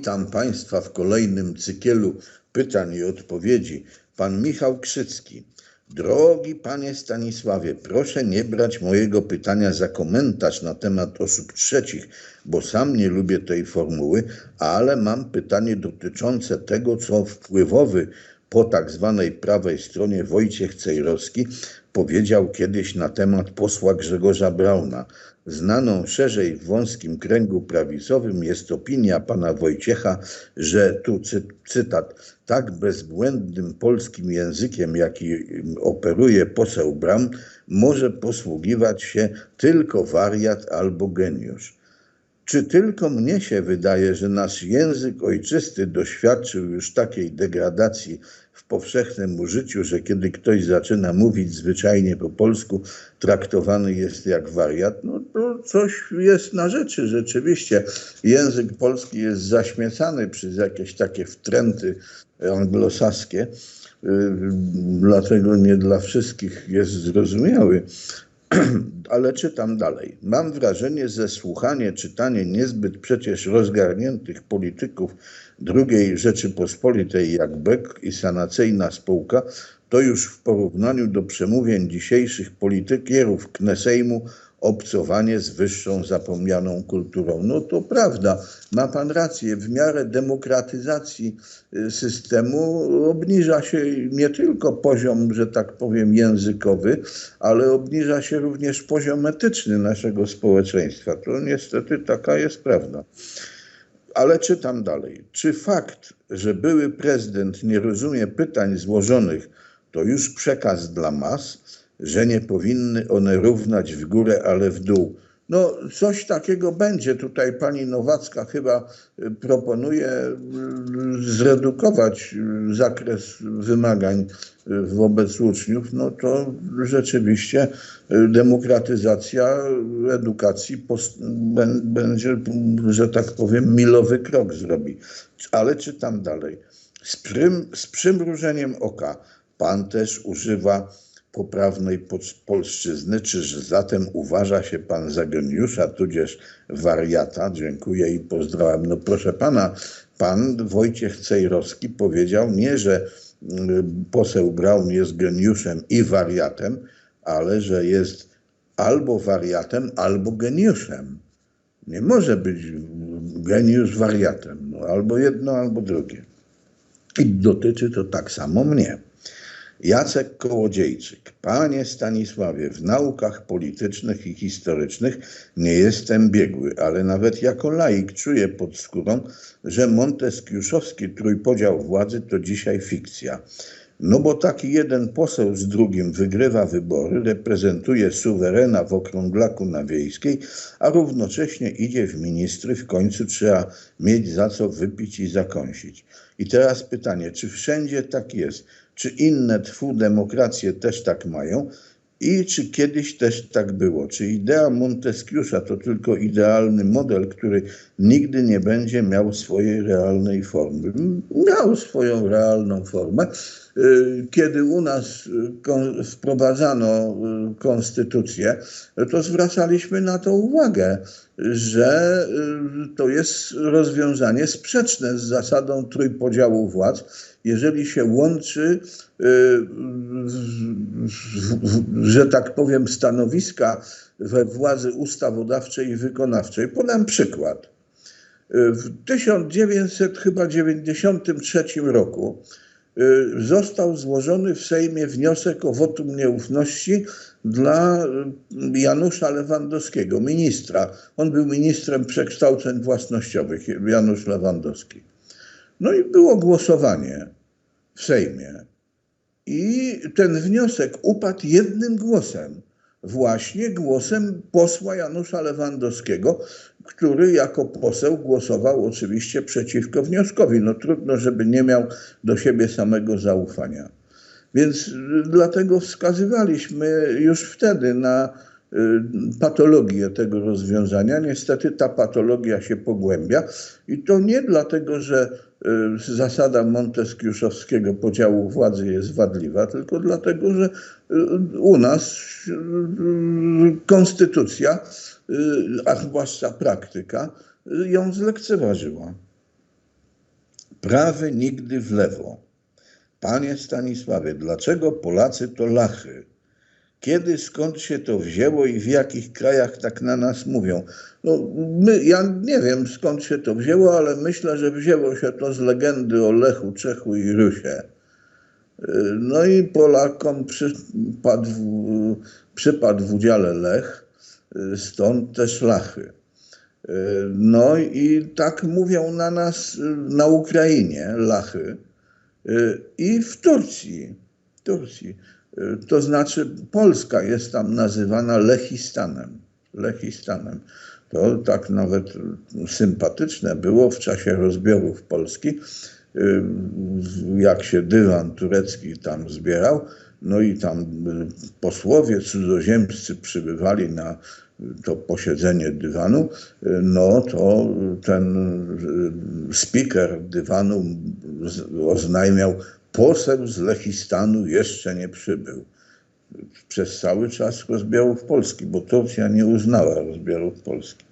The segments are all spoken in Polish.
Witam Państwa w kolejnym cykielu pytań i odpowiedzi. Pan Michał Krzycki. Drogi Panie Stanisławie, proszę nie brać mojego pytania za komentarz na temat osób trzecich, bo sam nie lubię tej formuły, ale mam pytanie dotyczące tego, co wpływowy po tak zwanej prawej stronie Wojciech Cejrowski powiedział kiedyś na temat posła Grzegorza Brauna. Znaną szerzej w wąskim kręgu prawicowym jest opinia pana Wojciecha, że tu cy, cytat, tak bezbłędnym polskim językiem, jaki operuje poseł Braun, może posługiwać się tylko wariat albo geniusz. Czy tylko mnie się wydaje, że nasz język ojczysty doświadczył już takiej degradacji w powszechnym użyciu, że kiedy ktoś zaczyna mówić zwyczajnie po polsku, traktowany jest jak wariat? No to coś jest na rzeczy. Rzeczywiście język polski jest zaśmiecany przez jakieś takie wtręty anglosaskie dlatego nie dla wszystkich jest zrozumiały. Ale czytam dalej. Mam wrażenie, że słuchanie, czytanie niezbyt przecież rozgarniętych polityków II Rzeczypospolitej jak Beck i sanacyjna spółka to już w porównaniu do przemówień dzisiejszych politykierów Knesejmu obcowanie z wyższą zapomnianą kulturą. No to prawda, ma pan rację, w miarę demokratyzacji y, systemu obniża się nie tylko poziom, że tak powiem, językowy, ale obniża się również poziom etyczny naszego społeczeństwa. To niestety taka jest prawda. Ale czytam dalej. Czy fakt, że były prezydent nie rozumie pytań złożonych, to już przekaz dla mas? Że nie powinny one równać w górę, ale w dół. No, coś takiego będzie. Tutaj pani Nowacka chyba y, proponuje y, zredukować y, zakres wymagań wobec uczniów. No to rzeczywiście demokratyzacja edukacji będzie, że tak powiem, milowy krok zrobi. Ale czytam dalej. Z, prym, z przymrużeniem oka pan też używa poprawnej polszczyzny, czyż zatem uważa się pan za geniusza, tudzież wariata? Dziękuję i pozdrawiam. No proszę pana, pan Wojciech Cejrowski powiedział nie, że mm, poseł Braun jest geniuszem i wariatem, ale że jest albo wariatem, albo geniuszem. Nie może być geniusz wariatem. No, albo jedno, albo drugie. I dotyczy to tak samo mnie. Jacek Kołodziejczyk. Panie Stanisławie, w naukach politycznych i historycznych nie jestem biegły, ale nawet jako laik czuję pod skórą, że monteskiuszowski trójpodział władzy to dzisiaj fikcja. No bo taki jeden poseł z drugim wygrywa wybory, reprezentuje suwerena w okrąglaku na wiejskiej, a równocześnie idzie w ministry, w końcu trzeba mieć za co wypić i zakąsić. I teraz pytanie, czy wszędzie tak jest? Czy inne twu demokracje też tak mają? I czy kiedyś też tak było? Czy idea Montesquieu'a to tylko idealny model, który nigdy nie będzie miał swojej realnej formy? Miał swoją realną formę. Y, kiedy u nas y, wprowadzano y, konstytucję, to zwracaliśmy na to uwagę, że to jest rozwiązanie sprzeczne z zasadą trójpodziału władz, jeżeli się łączy, że tak powiem, stanowiska we władzy ustawodawczej i wykonawczej. Podam przykład. W 1993 roku Y, został złożony w Sejmie wniosek o wotum nieufności dla y, Janusza Lewandowskiego, ministra. On był ministrem przekształceń własnościowych, Janusz Lewandowski. No i było głosowanie w Sejmie. I ten wniosek upadł jednym głosem właśnie głosem posła Janusza Lewandowskiego, który jako poseł głosował oczywiście przeciwko wnioskowi. No trudno, żeby nie miał do siebie samego zaufania. Więc dlatego wskazywaliśmy już wtedy na y, patologię tego rozwiązania. Niestety ta patologia się pogłębia i to nie dlatego, że y, zasada Monteskiuszowskiego podziału władzy jest wadliwa, tylko dlatego, że y, u nas konstytucja, a zwłaszcza praktyka, ją zlekceważyła. prawy nigdy w lewo. Panie Stanisławie, dlaczego Polacy to lachy? Kiedy, skąd się to wzięło i w jakich krajach tak na nas mówią? No, my, ja nie wiem skąd się to wzięło, ale myślę, że wzięło się to z legendy o Lechu, Czechu i Rusie. No i Polakom przypadł, przypadł w udziale Lech, stąd też Lachy. No i tak mówią na nas na Ukrainie, Lachy, i w Turcji. Turcji. To znaczy Polska jest tam nazywana Lechistanem. Lechistanem. To tak nawet sympatyczne było w czasie rozbiorów Polski, jak się dywan turecki tam zbierał, no i tam posłowie cudzoziemscy przybywali na to posiedzenie dywanu, no to ten speaker dywanu oznajmiał, poseł z Lechistanu jeszcze nie przybył. Przez cały czas rozbiorów Polski, bo Turcja nie uznała rozbiorów Polski.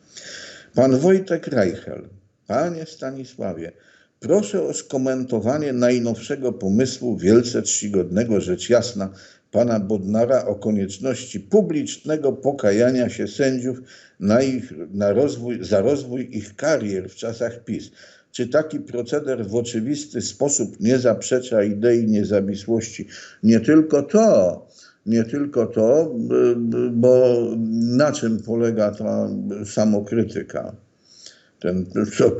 Pan Wojtek Reichel. Panie Stanisławie, proszę o skomentowanie najnowszego pomysłu wielce czcigodnego, rzecz jasna, pana Bodnara o konieczności publicznego pokajania się sędziów na ich, na rozwój, za rozwój ich karier w czasach PiS. Czy taki proceder w oczywisty sposób nie zaprzecza idei niezawisłości? Nie tylko to, nie tylko to, bo na czym polega ta samokrytyka? Ten, co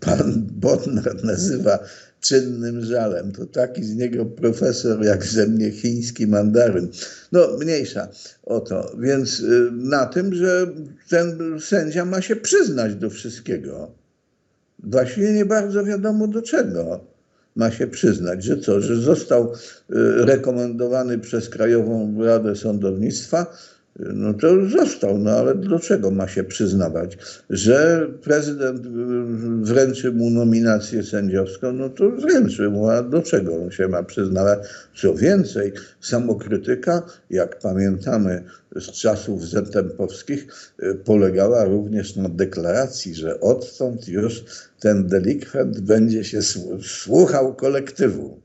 pan Bodnar nazywa czynnym żalem. To taki z niego profesor jak ze mnie chiński mandaryn. No mniejsza o to. Więc na tym, że ten sędzia ma się przyznać do wszystkiego. Właściwie nie bardzo wiadomo do czego ma się przyznać, że co, że został rekomendowany przez Krajową Radę Sądownictwa, no to został, no ale do czego ma się przyznawać? Że prezydent wręczy mu nominację sędziowską, no to wręczy mu, a do czego się ma przyznawać? Co więcej, samokrytyka, jak pamiętamy z czasów zetempowskich, polegała również na deklaracji, że odtąd już ten delikwent będzie się słuchał kolektywu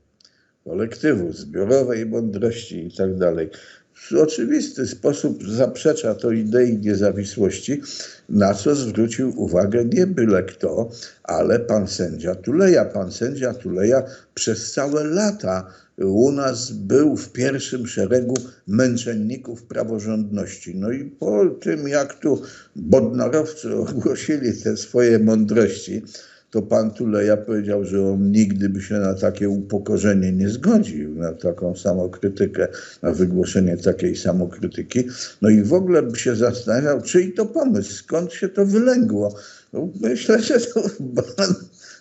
kolektywu, zbiorowej mądrości i tak dalej w oczywisty sposób zaprzecza to idei niezawisłości, na co zwrócił uwagę nie byle kto, ale pan sędzia Tuleja. Pan sędzia Tuleja przez całe lata u nas był w pierwszym szeregu męczenników praworządności. No i po tym, jak tu bodnarowcy ogłosili te swoje mądrości, to pan Tuleja powiedział, że on nigdy by się na takie upokorzenie nie zgodził, na taką samokrytykę, na wygłoszenie takiej samokrytyki. No i w ogóle by się zastanawiał, czyj to pomysł, skąd się to wylęgło. No, myślę, że to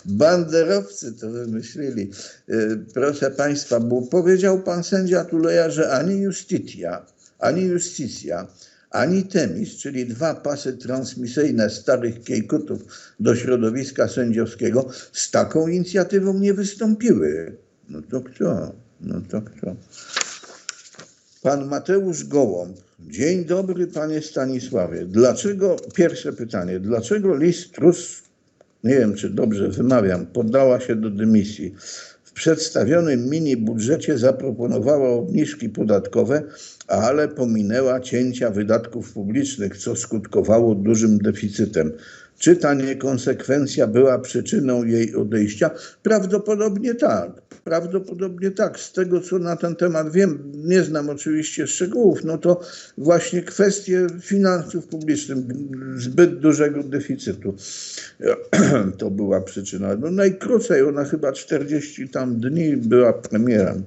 banderowcy to wymyślili. Y, proszę państwa, bo powiedział pan sędzia Tuleja, że ani justitia, ani justicja ani Temis, czyli dwa pasy transmisyjne starych kiejkutów do środowiska sędziowskiego, z taką inicjatywą nie wystąpiły. No to kto? No to kto? Pan Mateusz Gołąb. Dzień dobry, panie Stanisławie. Dlaczego, pierwsze pytanie, dlaczego list Trus, nie wiem czy dobrze wymawiam, poddała się do dymisji? Przedstawionym mini budżecie zaproponowała obniżki podatkowe, ale pominęła cięcia wydatków publicznych, co skutkowało dużym deficytem. Czy ta niekonsekwencja była przyczyną jej odejścia? Prawdopodobnie tak. Prawdopodobnie tak. Z tego, co na ten temat wiem, nie znam oczywiście szczegółów, no to właśnie kwestie finansów publicznych, zbyt dużego deficytu to była przyczyna. No najkrócej, ona chyba 40 tam dni była premierem.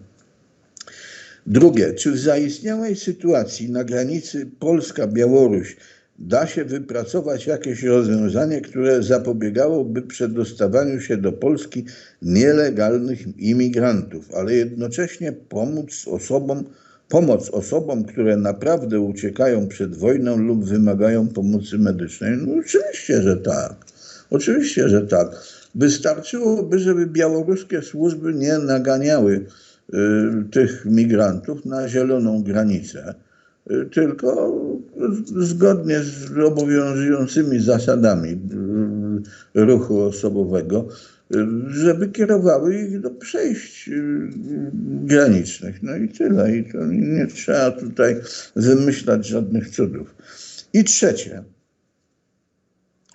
Drugie, czy w zaistniałej sytuacji na granicy Polska-Białoruś da się wypracować jakieś rozwiązanie, które zapobiegałoby przedostawaniu się do Polski nielegalnych imigrantów, ale jednocześnie pomóc osobom, pomoc osobom, które naprawdę uciekają przed wojną lub wymagają pomocy medycznej? No oczywiście, że tak. Oczywiście, że tak. Wystarczyłoby, żeby białoruskie służby nie naganiały Y, tych migrantów na zieloną granicę, y, tylko zgodnie z obowiązującymi zasadami y, ruchu osobowego y, żeby kierowały ich do przejść y, granicznych. No i tyle. I to nie trzeba tutaj wymyślać żadnych cudów. I trzecie.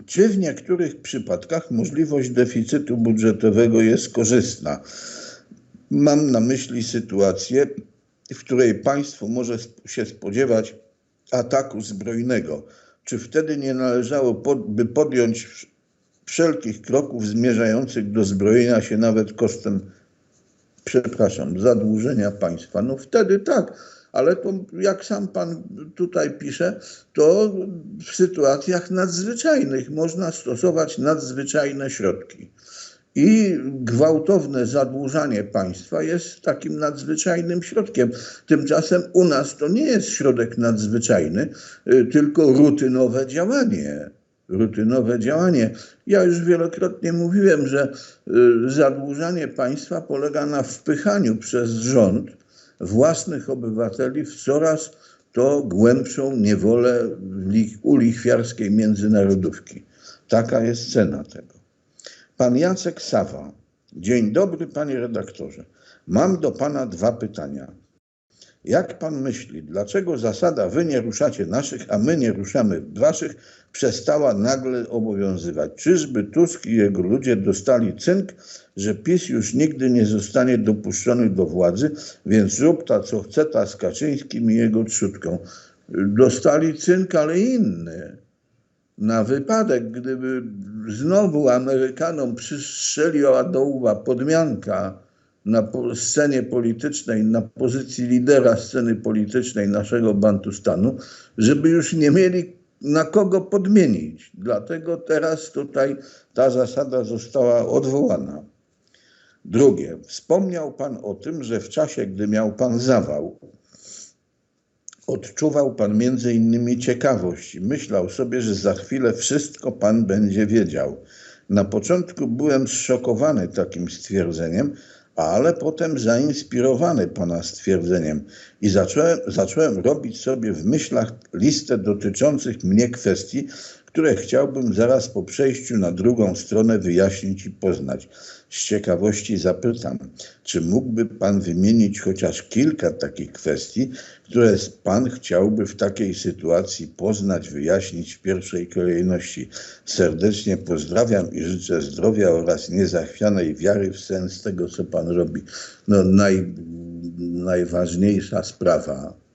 Czy w niektórych przypadkach możliwość deficytu budżetowego jest korzystna? Mam na myśli sytuację, w której państwo może się spodziewać ataku zbrojnego. Czy wtedy nie należało pod, by podjąć wsz- wszelkich kroków zmierzających do zbrojenia się nawet kosztem, przepraszam, zadłużenia państwa? No wtedy tak, ale to jak sam pan tutaj pisze, to w sytuacjach nadzwyczajnych można stosować nadzwyczajne środki. I gwałtowne zadłużanie państwa jest takim nadzwyczajnym środkiem. Tymczasem u nas to nie jest środek nadzwyczajny, y, tylko rutynowe działanie. Rutynowe działanie. Ja już wielokrotnie mówiłem, że y, zadłużanie państwa polega na wpychaniu przez rząd własnych obywateli w coraz to głębszą niewolę lich- ulichwiarskiej międzynarodówki. Taka jest cena tego. Pan Jacek Sawa. Dzień dobry, panie redaktorze. Mam do pana dwa pytania. Jak pan myśli, dlaczego zasada wy nie ruszacie naszych, a my nie ruszamy waszych przestała nagle obowiązywać? Czyżby Tusk i jego ludzie dostali cynk, że PiS już nigdy nie zostanie dopuszczony do władzy, więc rób ta co chce ta z Kaczyńskim i jego trzutką. Dostali cynk, ale inny na wypadek, gdyby znowu Amerykanom przystrzeliła do łba podmianka na scenie politycznej, na pozycji lidera sceny politycznej naszego Bantustanu, żeby już nie mieli na kogo podmienić. Dlatego teraz tutaj ta zasada została odwołana. Drugie, wspomniał Pan o tym, że w czasie, gdy miał Pan zawał, Odczuwał pan między innymi ciekawość myślał sobie, że za chwilę wszystko pan będzie wiedział. Na początku byłem zszokowany takim stwierdzeniem, ale potem zainspirowany pana stwierdzeniem i zacząłem, zacząłem robić sobie w myślach listę dotyczących mnie kwestii, które chciałbym zaraz po przejściu na drugą stronę wyjaśnić i poznać. Z ciekawości zapytam, czy mógłby Pan wymienić chociaż kilka takich kwestii, które Pan chciałby w takiej sytuacji poznać, wyjaśnić w pierwszej kolejności? Serdecznie pozdrawiam i życzę zdrowia oraz niezachwianej wiary w sens tego, co Pan robi. No, naj, najważniejsza sprawa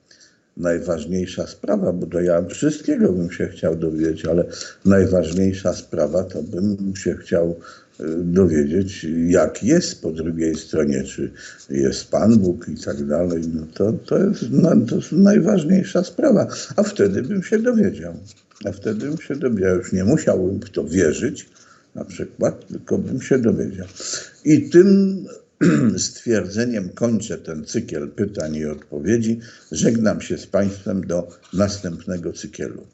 najważniejsza sprawa, bo to ja wszystkiego bym się chciał dowiedzieć, ale najważniejsza sprawa to bym się chciał dowiedzieć, jak jest po drugiej stronie, czy jest Pan Bóg i tak dalej. No to, to, jest, no, to jest najważniejsza sprawa. A wtedy bym się dowiedział. A wtedy bym się dowiedział. Już nie musiałbym w to wierzyć, na przykład, tylko bym się dowiedział. I tym stwierdzeniem kończę ten cykiel pytań i odpowiedzi. Żegnam się z Państwem do następnego cykielu.